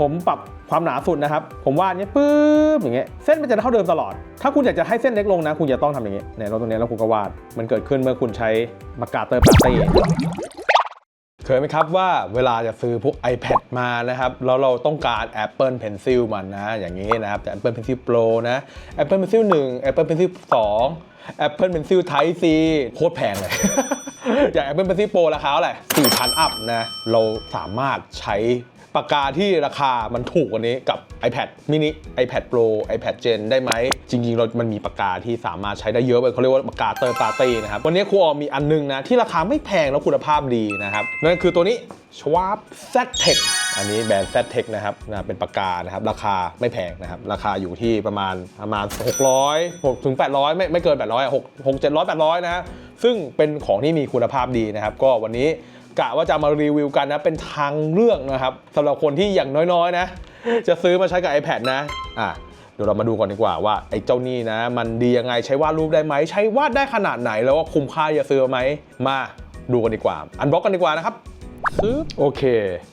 ผมปรับความหนาสุดนะครับ ผมวาดเนี้ยปึ๊บอย่างเงี้ยเส้นมันจะเท่าเดิมตลอด ถ้าคุณอยากจะให้เส้นเล็กลงนะ คุณจะต้องทำอย่างเงี้ยเนี่ยเราตรงนี้ยแล้วคุณก็วาดมันเกิดขึ้นเมื่อคุณใช้ปากกาเตอร์ปาร์ตี้เคยไหมครับว่าเวลาจะซื้อพวก iPad มานะครับแล้วเราต้องการ Apple Pencil มันนะอย่างนี้นะครับแต่ Apple Pencil Pro นะ Apple Pencil 1 Apple Pencil 2 Apple Pencil Type C โคตรแพงเลยอย่าง Apple Pencil Pro ราคาเท่าไหร่4,000 อัพนะ เราสามารถใช้ ปากกาที่ราคามันถูกกว่านี้กับ iPad mini iPad Pro iPad Gen ได้ไหม จริงๆเรามันมีปากกาที่สามารถใช้ได้เยอะเลยเขาเรียกว่าปากกาเตอร์ปาร์ตี้นะครับ วันนี้ครูออมมีอันนึงนะ ที่ราคาไม่แพงแล้วคุณภาพดีนะครับ นั่นคือตัวนี้ Schwab ZTech อันนี้แบรนด์ ZTech นะครับนะเป็นปากกานะครับ ราคาไม่แพงนะครับ ราคาอยู่ที่ประมาณประมาณ 600 6ถึง 800 ไม่ไม่เกิน 800อะ6 6 700 800 นะ ซึ่งเป็นของที่มีคุณภาพดีนะครับ ก็วันนี้ กะว่าจะมารีวิวกันนะ เป็นทางเลือกนะครับสำหรับคนที่อย่างน้อยๆนะ จะซื้อมาใช้กับ iPad นะอะเดี๋ยวเรามาดูก่อนดีกว่าว่าไอ้เจ้านี่นะ มันดียังไงใช้วาดรูปได้ไหม ใช้วาดได้ขนาดไหนแล้วว่าคุ้มค่าจะซื้อไหมมาดูกันดีกว่า อันบล็อกกันดีกว่านะครับซื้อโอเค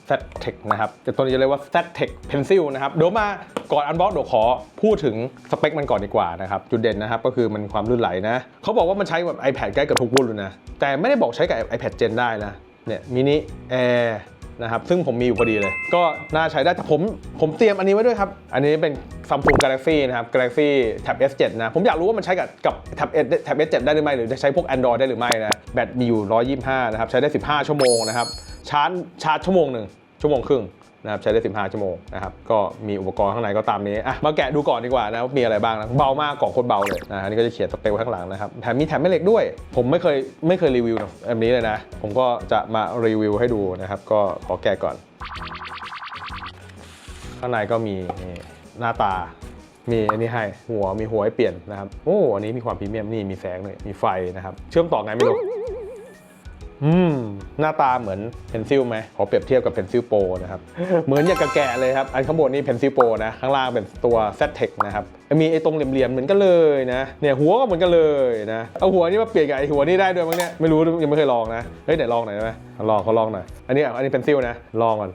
ZTech นะครับแต่ตัวนี้จะเรียกว่า ZTech Pencil นะครับ เดี๋ยวมาก่อนอันบล็อกเดี๋ยวขอพูดถึงสเปคมันก่อนดีกว่านะครับ จุดเด่นนะครับ ก็คือมันความลื่นไหลนะ เขาบอกว่ามันใช้แบบ iPad ใกล้กับทุกรุ่นเลยนะ แต่ไม่ได้บอกใช้กับ iPad Gen ได้นะ เนี่ยมินิแอร์นะครับซึ่งผมมีอยู่พอดีเลย ก็น่าใช้ได้แต่ผมผมเตรียมอันนี้ไว้ด้วยครับ อันนี้เป็น Samsung Galaxy นะครับ Galaxy Tab S7 นะผมอยากรู้ว่ามันใช้กับกับ Tab S Tab S7 ได้หรือไม่หรือจะใช้พวก Android ได้หรือไม่นะแบตมีอยู่ 125 นะครับ ใช้ได้ 15 ชั่วโมงนะครับชาร์จชาร์จชั่วโมงหนึ่งชั่วโมงครึ่ง นะครับใช้ได้ 15 ชั่วโมงนะครับก็มีอุปกรณ์ข้างในก็ตามนี้อะมาแกะดูก่อนดีกว่านะว่ามีอะไรบ้างนะเบามากกล่องโคตรเบาเลยนะอันนี้ก็จะเขียนสเปคไว้ข้างหลังนะครับแถมมีแถมแม่เหล็กด้วย ผมไม่เคยไม่เคยรีวิวนะแบบนี้เลยนะ ผมก็จะมารีวิวให้ดูนะครับ ก็ขอแกะก่อน ข้างในก็มีหน้าตามีอันนี้ให้หัวมีหัวให้เปลี่ยนนะครับโอ้อันนี้มีความพรีเมียมนี่มีแสงเลยมีไฟนะครับ เชื่อมต่อไงไม่รู้ อืมหน้าตาเหมือนเพนซิลไหมขอเปรียบเทียบกับเพนซิลโปนะครับ เหมือนอย่างกระแกะเลยครับ อันข้างบนนี่เพนซิลโปนะ ข้างล่างเป็นตัว z t e c h นะครับ มีไอ้ตรงเหลี่ยมๆเหมือนกันเลยนะ เนี่ยหัวก็เหมือนกันเลยนะ เอาหัวนี่มาเปลี่ยนกับไอ้หัวนี่ได้ด้วยมั้งเนี่ย ไม่รู้ยังไม่เคยลองนะ เฮ้ยเดี๋ยวลองหน่อยได้ไหมลองเขาลองหน่อย อันนี้อันนี้เพนซิลนะ ลองก่อน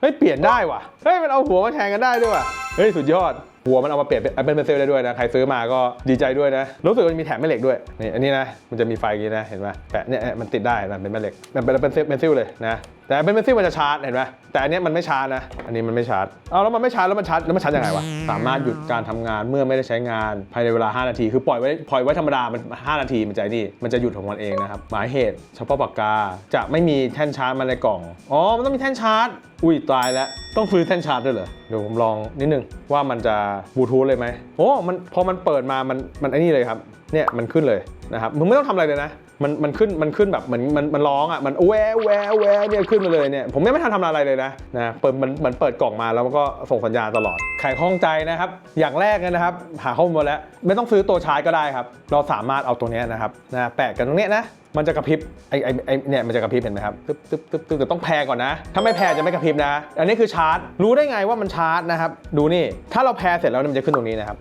เฮ้ยเปลี่ยนได้ว่ะ เฮ้ยมันเอาหัวมาแทนกันได้ด้วยว่ะ เฮ้ยสุดยอด หัวมันเอามาเปลี่ยนเป็นเป็นเซิลได้ด้วยนะ ใครซื้อมาก็ดีใจด้วยนะ รู้สึกมันมีแถมแม่เหล็กด้วย นี่อันนี้นะ มันจะมีไฟอย่างนี้นะ เห็นไหมแปะเนี่ยมันติดได้มันเป็นแม่เหล็ก มันเป็นเป็นเซิลเลยนะแต่เป็นเพนซิลมันจะชาร์จเห็นไหมแต่อันนี้มันไม่ชาร์จนะ อันนี้มันไม่ชาร์จเอาแล้วมันไม่ชาร์จแล้วมันชาร์จแล้วมันชาร์จยังไงวะ สามารถหยุดการทำงานเมื่อไม่ได้ใช้งานภายในเวลา 5 นาที คือปล่อยไว้ปล่อยไว้ธรรมดา มัน 5 นาทีมันจะนี่ มันจะหยุดของมันเองนะครับ หมายเหตุเฉพาะปากกาจะไม่มีแท่นชาร์จมาในกล่อง อ๋อ มันต้องมีแท่นชาร์จ อุ้ยตายแล้ว ต้องซื้อแท่นชาร์จด้วยเหรอ เดี๋ยวผมลองนิดนึงว่ามันจะบลูทูธเลยไหมโอ้มันพอมันเปิดมา มัน มันไอ้นี่เลยครับ เนี่ย มันขึ้นเลยนะครับ มึงไม่ต้องทำอะไรเลยนะ มันมันขึ้นมันขึ้นแบบเหมือนมันมันร้องอะมันแววแววแววเนี่ยขึ้นมาเลยเนี่ยผมยังไม่ทันทำอะไรเลยนะนะเปิดมันเหมือนเปิดกล่องมาแล้วมันก็ส่งสัญญาณตลอดใครข้องใจนะครับ อย่างแรกนะครับ หาข้อมูลแล้วไม่ต้องซื้อตัวชาร์จก็ได้ครับ เราสามารถเอาตัวนี้นะครับนะแปะกันตรงเนี้ยนะมันจะกระพริบไอ้ไอ้ไอ้เนี่ยมันจะกระพริบเห็นไหมครับตึ๊บตึ๊บตึ๊บตึ๊บแต่ต้องแพรก่อนนะ ถ้าไม่แพรจะไม่กระพริบนะ อันนี้คือชาร์จ รู้ได้ไงว่ามันชาร์จนะครับ ดูนี่ ถ้าเราแพรเสร็จแล้วมันจะขึ้นตรงนี้นะครับ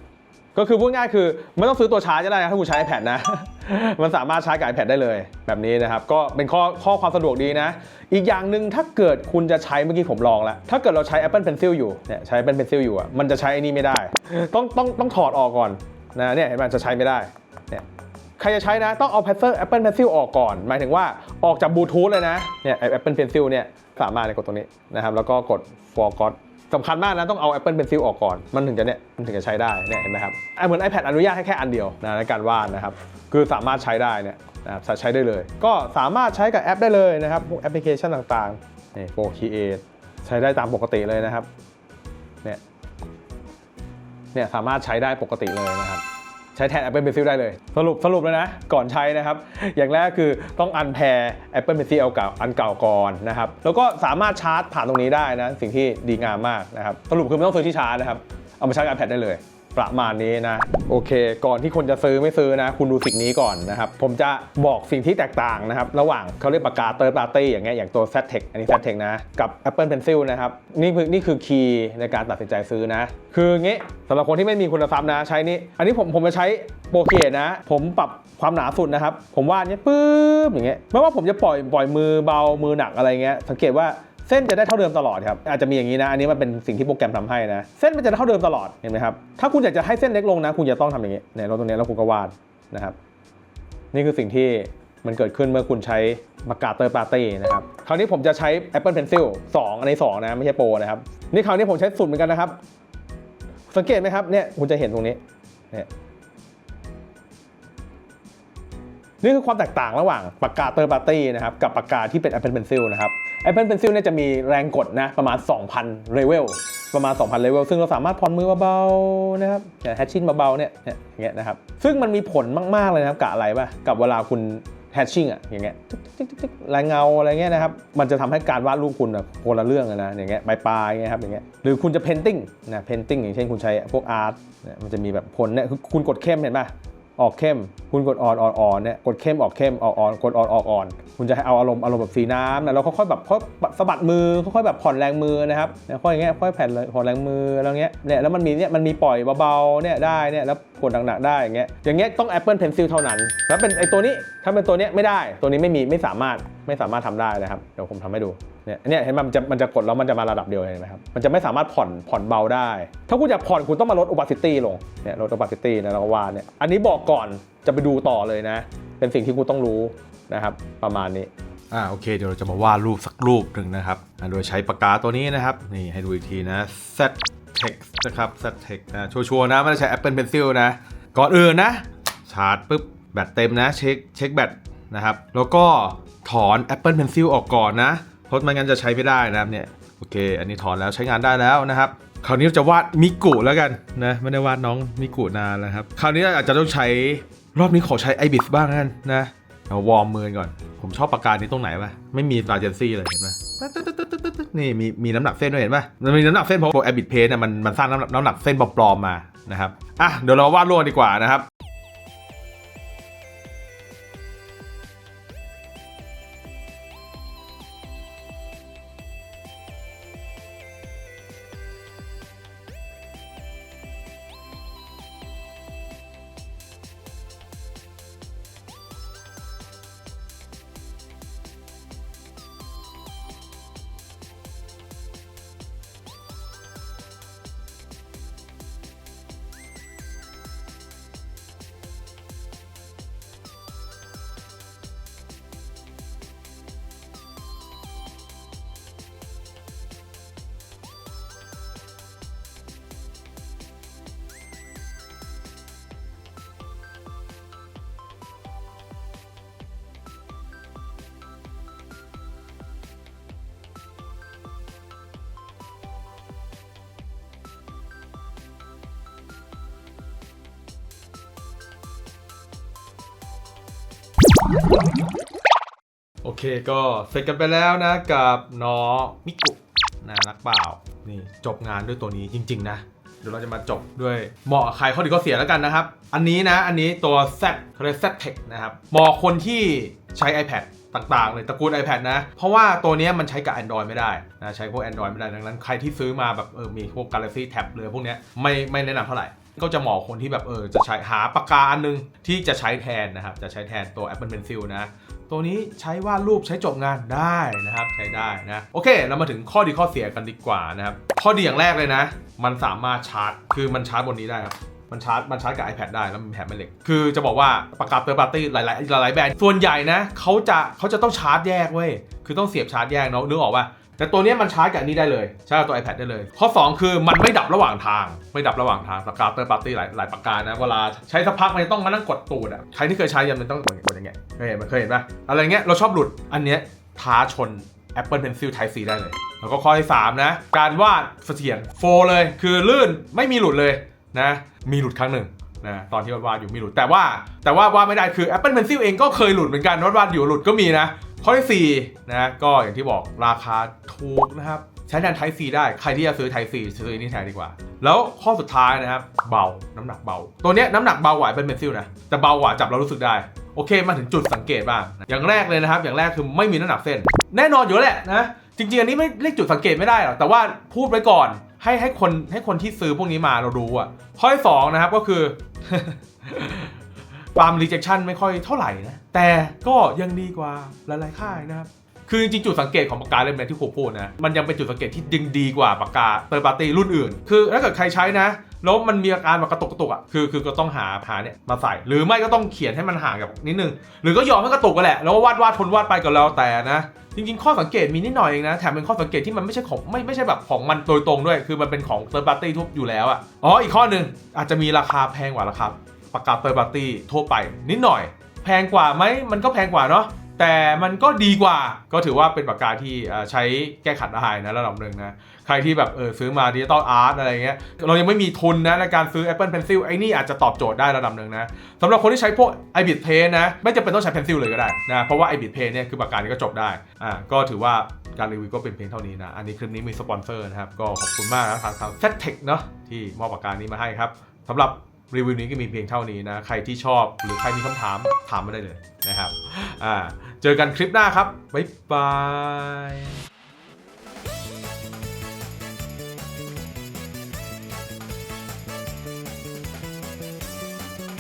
ก็คือพูดง่ายคือไม่ต้องซื้อตัวชาร์จก็ได้นะถ้าคุณใช้ iPad นะ มันสามารถชาร์จกับ iPad ได้เลยแบบนี้นะครับ ก็เป็นข้อข้อความสะดวกดีนะ อีกอย่างหนึ่งถ้าเกิดคุณจะใช้เมื่อกี้ผมลองแล้ว ถ้าเกิดเราใช้ Apple Pencil อยู่เนี่ยใช้ Apple Pencil อยู่อะมันจะใช้ไอ้นี่ไม่ได้ ต้องต้องต้องถอดออกก่อนนะเนี่ยเห็นไหมจะใช้ไม่ได้เนี่ยใครจะใช้นะ ต้องเอา Pencil Apple Pencil ออกก่อน หมายถึงว่าออกจากบลูทูธเลยนะเนี่ยไอ้ Apple Pencil เนี่ยสามารถในกดตรงนี้นะครับแล้วก็กด forgot สำคัญมากนะต้องเอา Apple Pencil ออกก่อน มันถึงจะเนี่ยมันถึงจะใช้ได้เนี่ยเห็นไหมครับอะเหมือน iPad อนุญาตให้แค่อันเดียวนะในการวาดนะครับคือสามารถใช้ได้เนี่ยนะครับใช้ได้เลย ก็สามารถใช้กับแอปได้เลยนะครับพวกแอปพลิเคชันต่างๆนี่โปรคีเอทใช้ได้ตามปกติเลยนะครับเนี่ยเนี่ยสามารถใช้ได้ปกติเลยนะครับ ใช้แทน Apple Pencil ได้เลย สรุปสรุปเลยนะ ก่อนใช้นะครับ อย่างแรกคือต้องอันแพร Apple Pencil เอาเก่าอันเก่าก่อนนะครับ แล้วก็สามารถชาร์จผ่านตรงนี้ได้นะ สิ่งที่ดีงามมากนะครับ สรุปคือไม่ต้องซื้อที่ชาร์จนะครับ เอามาชาร์จกับ iPad ได้เลย ประมาณนี้นะ โอเค ก่อนที่คนจะซื้อไม่ซื้อนะ คุณดูสิ่งนี้ก่อนนะครับ ผมจะบอกสิ่งที่แตกต่างนะครับ ระหว่างเขาเรียกปากกา third party อย่างเงี้ยอย่างตัว ZTech อันนี้ ZTech นะ กับ Apple Pencil นะครับ นี่คือนี่คือคีย์ในการตัดสินใจซื้อนะ คืองี้สำหรับคนที่ไม่มีคุณทรัพย์นะ ใช้นี่อันนี้ผมผมจะใช้โปรเกตนะ ผมปรับความหนาสุดนะครับ ผมวาดเนี้ยปึ๊บอย่างเงี้ยไม่ว่าผมจะปล่อยปล่อยมือเบามือหนักอะไรเงี้ยสังเกตว่า เส้นจะได้เท่าเดิมตลอดครับ อาจจะมีอย่างนี้นะ อันนี้มันเป็นสิ่งที่โปรแกรมทำให้นะ เส้นมันจะเท่าเดิมตลอด เห็นไหมครับ ถ้าคุณอยากจะให้เส้นเล็กลงนะ คุณจะต้องทำอย่างนี้เนี่ยเราตรงนี้แล้วคุณก็วาดนะครับ นี่คือสิ่งที่มันเกิดขึ้นเมื่อคุณใช้ปากกาเตอร์ปาร์ตี้นะครับ คราวนี้ผมจะใช้ Apple Pencil 2 อันนี้2นะ ไม่ใช่โปรนะครับ นี่คราวนี้ผมใช้สุดเหมือนกันนะครับ สังเกตไหมครับ เนี่ยคุณจะเห็นตรงนี้ เนี่ยนี่คือความแตกต่างระหว่างปากกาเตอร์ปาร์ตี้นะครับกับปากกาที่เป็น Apple Pencil นะครับ Apple Pencil เนี่ยจะมีแรงกดนะประมาณ 2,000เลเวลประมาณ 2,000เลเวลซึ่งเราสามารถผ่อนมือเบาๆนะครับแฮชชิ่งเบาๆเนี่ยเนี่ยอย่างเงี้ยนะครับซึ่งมันมีผลมากๆเลยนะครับกับอะไรป่ะกับเวลาคุณแฮชชิ่งอะอย่างเงี้ยติ๊กติ๊กติ๊กติ๊กลายเงาอะไรเงี้ยนะครับมันจะทำให้การวาดรูปคุณอะคนละเรื่องนะอย่างเงี้ยปลายๆอย่างเงี้ยครับอย่างเงี้ยหรือคุณจะเพนติ้งนะเพนติ้งอย่างเช่นคุณใช้พวกอาร์ตเนี่ยมันจะมีแบบผลเนี่ยคือคุณกดเข้มเห็นป่ะ ออกเข้ม คุณกดอ่อนอ่อนอ่อนเนี่ยกดเข้มออกเข้มออกอ่อนกดอ่อนออกอ่อน คุณจะให้เอาอารมณ์อารมณ์แบบสีน้ำนะแล้วค่อยๆแบบค่อยสะบัดมือค่อยๆแบบผ่อนแรงมือนะครับเนี่ยค่อยอย่างเงี้ยค่อยแผ่นเลยผ่อนแรงมือแล้วเงี้ยเนี่ยแล้วมันมีเนี่ยมันมีปล่อยเบาๆเนี่ยได้เนี่ยแล้วกดหนักๆได้อย่างเงี้ยอย่างเงี้ยต้อง Apple Pencil เท่านั้น แล้วเป็นไอตัวนี้ถ้าเป็นตัวเนี้ยไม่ได้ ตัวนี้ไม่มีไม่สามารถไม่สามารถทำได้นะครับเดี๋ยวผมทำให้ดู เนี่ยเนี่ยเห็นมันจะมันจะกดแล้วมันจะมาระดับเดียวเห็นไหมครับมันจะไม่สามารถผ่อนผ่อนเบาได้ ถ้าคุณอยากผ่อนคุณต้องมาลด opacity ลงเนี่ยลด opacity นะแล้วก็วาดเนี่ยอันนี้บอกก่อนจะไปดูต่อเลยนะ เป็นสิ่งที่คุณต้องรู้นะครับประมาณนี้อ่าโอเคเดี๋ยวเราจะมาวาดรูปสักรูปหนึ่งนะครับโดยใช้ปากกาตัวนี้นะครับนี่ให้ดูอีกทีนะ Z Text นะครับ Z Text นะชัวร์ๆนะไม่ได้ใช้ Apple Pencil นะก่อนอื่นนะชาร์จปุ๊บแบตเต็มนะเช็คเช็คแบตนะครับแล้วก็ถอน Apple Pencil ออกก่อนนะ เพราะไม่งั้นจะใช้ไม่ได้นะครับเนี่ยโอเค อันนี้ถอนแล้วใช้งานได้แล้วนะครับ คราวนี้เราจะวาดมิกุแล้วกันนะไม่ได้วาดน้องมิกุนานแล้วครับ คราวนี้อาจจะต้องใช้รอบนี้ขอใช้ IBIS บ้างนะนนะเอาวอร์มมือก่อน ผมชอบปากกานี้ตรงไหนปะไม่มีตาเจนซี่เลยเห็นไหมนี่มีมีน้ำหนักเส้นด้วยเห็นปะมันมีน้ำหนักเส้นเพราะโปร IBIS Paint เนี่ยมันมันสร้างน้ำหนักน้ำหนักเส้นปลอมๆมานะครับอะเดี๋ยวเราวาดรวดดีกว่านะครับ โอเคก็เสร็จกันไปแล้วนะกับน้องมิกุน่ารักเปล่า นี่จบงานด้วยตัวนี้จริง ๆ นะ เดี๋ยวเราจะมาจบด้วยเหมาะใครข้อดีข้อเสียแล้วกันนะครับ อันนี้นะ อันนี้ตัว Z เขาเรียก Z Tech นะครับเหมาะคนที่ใช้ iPad ต่างๆ เลยตระกูล iPad นะ เพราะว่าตัวนี้มันใช้กับ Android ไม่ได้นะใช้พวก Android ไม่ได้ดังนั้นใครที่ซื้อมาแบบเออมีพวก Galaxy Tab เลยพวกเนี้ยไม่ไม่แนะนำเท่าไหร่ ก็จะเหมาะคนที่แบบเออจะใช้หาปากกาอันนึงที่จะใช้แทนนะครับ จะใช้แทนตัว Apple Pencil นะ ตัวนี้ใช้วาดรูปใช้จบงานได้นะครับ ใช้ได้นะ โอเค เรามาถึงข้อดีข้อเสียกันดีกว่านะครับ ข้อดีอย่างแรกเลยนะ มันสามารถชาร์จ คือมันชาร์จบนนี้ได้ครับมันชาร์จมันชาร์จกับ iPad ได้แล้วมันแถมแม่เหล็ก คือจะบอกว่าปากกาเตอร์ปาร์ตี้หลายๆหลายๆแบรนด์ส่วนใหญ่นะเขาจะเขาจะต้องชาร์จแยกเว้ยคือต้องเสียบชาร์จแยกเนาะนึกออกป่ะ แต่ตัวนี้มันชาร์จกับอันนี้ได้เลยชาร์จกับตัว iPad ได้เลย ข้อ 2 คือมันไม่ดับระหว่างทาง ไม่ดับระหว่างทางปากกาเตอร์ปาร์ตี้หลายหลายปากกานะ เวลาใช้สักพักมันจะต้องมานั่งกดตูดอะใครที่เคยใช้ยังมันต้องกดกอย่างเงี้ยเคยเห็นไหมเคยเห็นป่ะอะไรเงี้ยเราชอบหลุดอันเนี้ยท้าชน Apple Pencil Type C ได้เลย แล้วก็ข้อที่3นะการวาดเสถียรโฟเลย คือลื่นไม่มีหลุดเลยนะมีหลุดครั้งหนึ่งนะตอนที่วาดวาดอยู่มีหลุดแต่ว่าแต่ว่าวาดไม่ได้คือ Apple Pencil เองก็เคยหลุดเหมือนกันวาดวาดอยู่หลุดก็มีนะ ข้อที่4นะก็อย่างที่บอกราคาถูกนะครับใช้แทน Type C ได้ใครที่จะซื้อ Type C ซื้ออันนี้แทนดีกว่า แล้วข้อสุดท้ายนะครับเบาน้ำหนักเบา ตัวนี้น้ำหนักเบากว่าเป็นเ e นซิลนะแต่เบากว่าจับเรารู้สึกได้โอเคมาถึงจุดสังเกตบ้างอย่างแรกเลยนะครับ อย่างแรกคือไม่มีน้ำหนักเส้น แน่นอนอยู่แหละนะจริงๆอันนี้ไม่เรียกจุดสังเกตไม่ได้หรอกแต่ว่าพูดไว้ก่อน ให้ให้คนให้คนที่ซื้อพวกนี้มาเรารู้อะข้อที่สองนะครับก็คือ ความ rejection ไม่ค่อยเท่าไหร่นะ แต่ก็ยังดีกว่าหลายๆค่ายนะครับ คือจริงๆจุดสังเกตของปากกาเล่มนี้ที่โครูพูดนะ มันยังเป็นจุดสังเกตที่ดึงดีกว่าปากกาเตอร์ปาร์ตี้รุ่นอื่น คือถ้าเกิดใครใช้นะแล้วมันมีอาการแบบกระตุกกระตุกอะ คือคือก็ต้องหาหาเนี่ยมาใส่ หรือไม่ก็ต้องเขียนให้มันห่างกับนิดนึง หรือก็ยอมให้กระตุกกันแหละ แล้ววาดวาดทนวาดไปก็แล้วแต่นะ จริง ๆ ข้อสังเกตมีนิดหน่อยเองนะ แถมเป็นข้อสังเกตที่มันไม่ใช่ของไม่ไม่ใช่แบบของมันโดยตรงด้วย คือมันเป็นของเตอร์ปาร์ตี้ทุกอยู่แล้วอะ อ๋อ อีกข้อหนึ่งอาจจะมีราคาแพงกว่าราคา ปากกาเตอร์ปาร์ตี้ทั่วไปนิดหน่อย แพงกว่าไหมมันก็แพงกว่าเนาะแต่มันก็ดีกว่าก็ถือว่าเป็นปากกาที่ใช้แก้ขัดได้นะระดับหนึ่งนะ ใครที่แบบเออซื้อมาดิจิตอลอาร์ตอะไรเงี้ยเรายังไม่มีทุนนะในการซื้อ Apple Pencil ไอ้นี่อาจจะตอบโจทย์ได้ระดับหนึ่งนะสำหรับคนที่ใช้พวก i b i t Pen นะ ไม่จำเป็นต้องใช้ Pencil เลยก็ได้นะ เพราะว่า i b i t Pen เนี่ยคือปากกานี้ก็จบได้อ่าก็ถือว่าการรีวิวก็เป็นเพียงเท่านี้นะ อันนี้คลิปนี้มีสปอนเซอร์นะครับก็ขอบคุณมากนะทางทาง z t e c h เนาะที่มอบปากกานี้มาให้ครับสำหรับ รีวิวนี้ก็มีเพียงเท่านี้นะ ใครที่ชอบหรือใครมีคำถามถามมาได้เลยนะครับ อ่า เจอกันคลิปหน้าครับ บ๊ายบาย